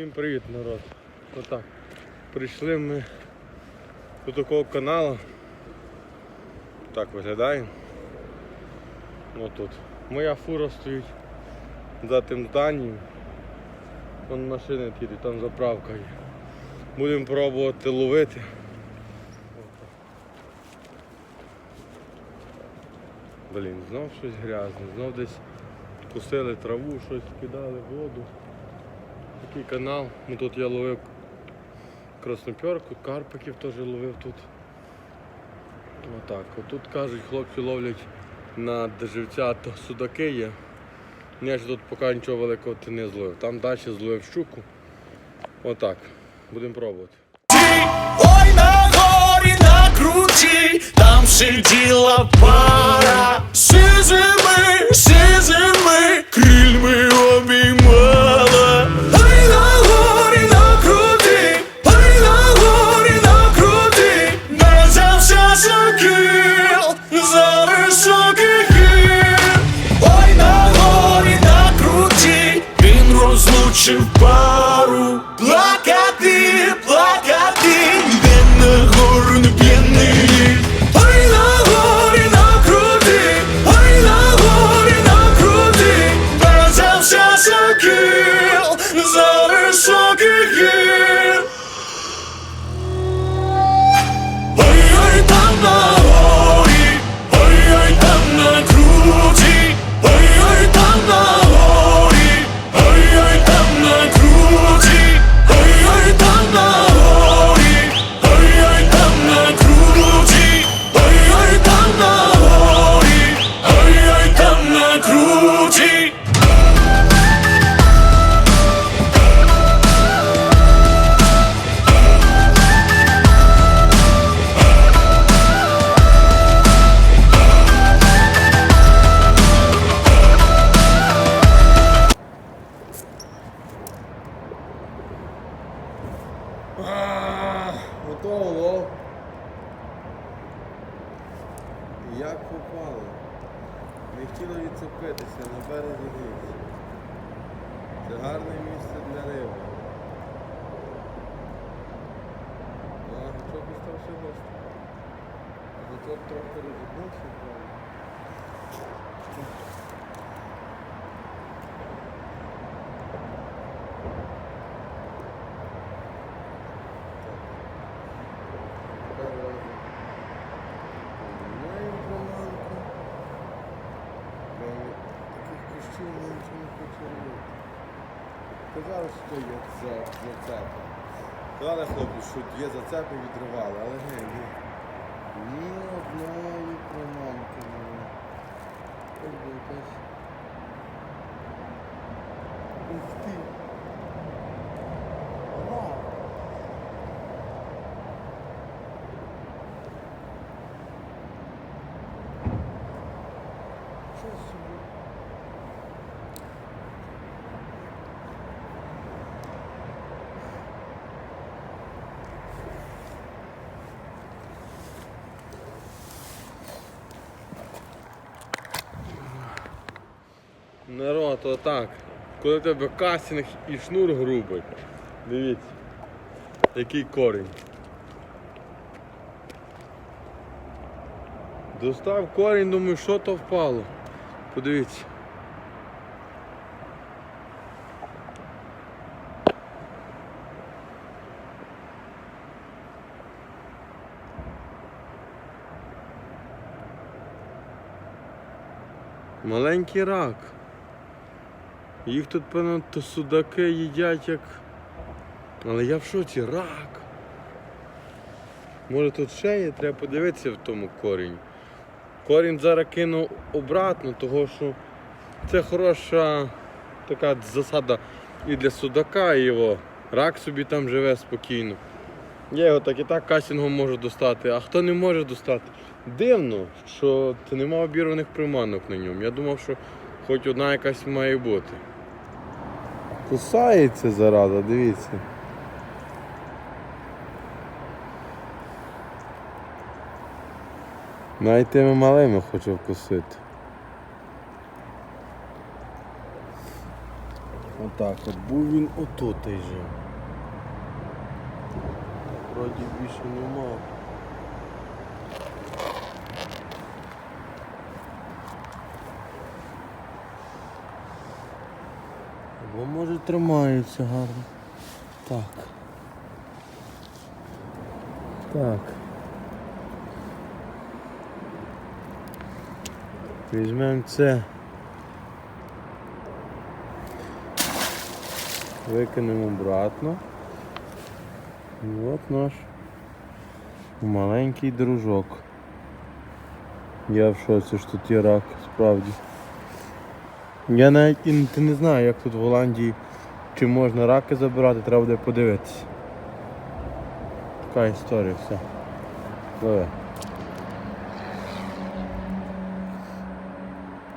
Всім привіт, народ. Отак. Прийшли ми до такого каналу. Так виглядає. Отут. Моя фура стоїть за тим зданням. Вон машини їдуть, там заправка є. Будемо пробувати ловити. Блін, знов щось грязне, знов десь кусили траву, щось кидали воду. Такий канал. Ну, тут я ловив красноперку, карпиків теж ловив тут. Отак. Отут кажуть, хлопці ловлять на деживця, то судаки є. Я ж тут поки нічого великого ти не зловив. Там далі зловив щуку. Отак. Будемо пробувати. Ой, на горі на круті, там сиділа пара, сизими, Плакати, Хотіло відцепитися на березі річки. Це гарне місце для риби. А, гачок остався гострий. Зато трохи розібнувся, Казали, що є за, зацепи. Казали хлопці, що є зацепи відривали, але ні, ні. Ні одної приманки немає. Ось якась. Ух ти! Ага! Що собі? Народ, отак. Коли в тебе кастинг і шнур грубий. Дивіться. Який корінь. Достав корінь, думаю, що то впало. Подивіться. Маленький рак. Їх тут, певно, то судаки їдять як. Але я в шоці, рак. Може тут ще є, треба подивитися в тому корінь. Корінь зараз кину обратно, того що це хороша така засада і для судака, його. Рак собі там живе спокійно. Я його так і так кастингом можу достати, а хто не може достати. Дивно, що це нема обірваних приманок на ньому. Я думав, що хоч одна якась має бути. Кусається зараза, дивіться. Навіть тими малими хочу вкусити. так от, був він отут і жив. Вроді більше нема. Або може тримається гарно. Так. Так. Візьмемо це. Викинемо обратно. І от наш маленький дружок. Я в шоці, що тут є рак, справді. Я навіть і не- знаю, як тут в Голландії, чи можна раки забирати, треба буде подивитися. Така історія, все. Давай.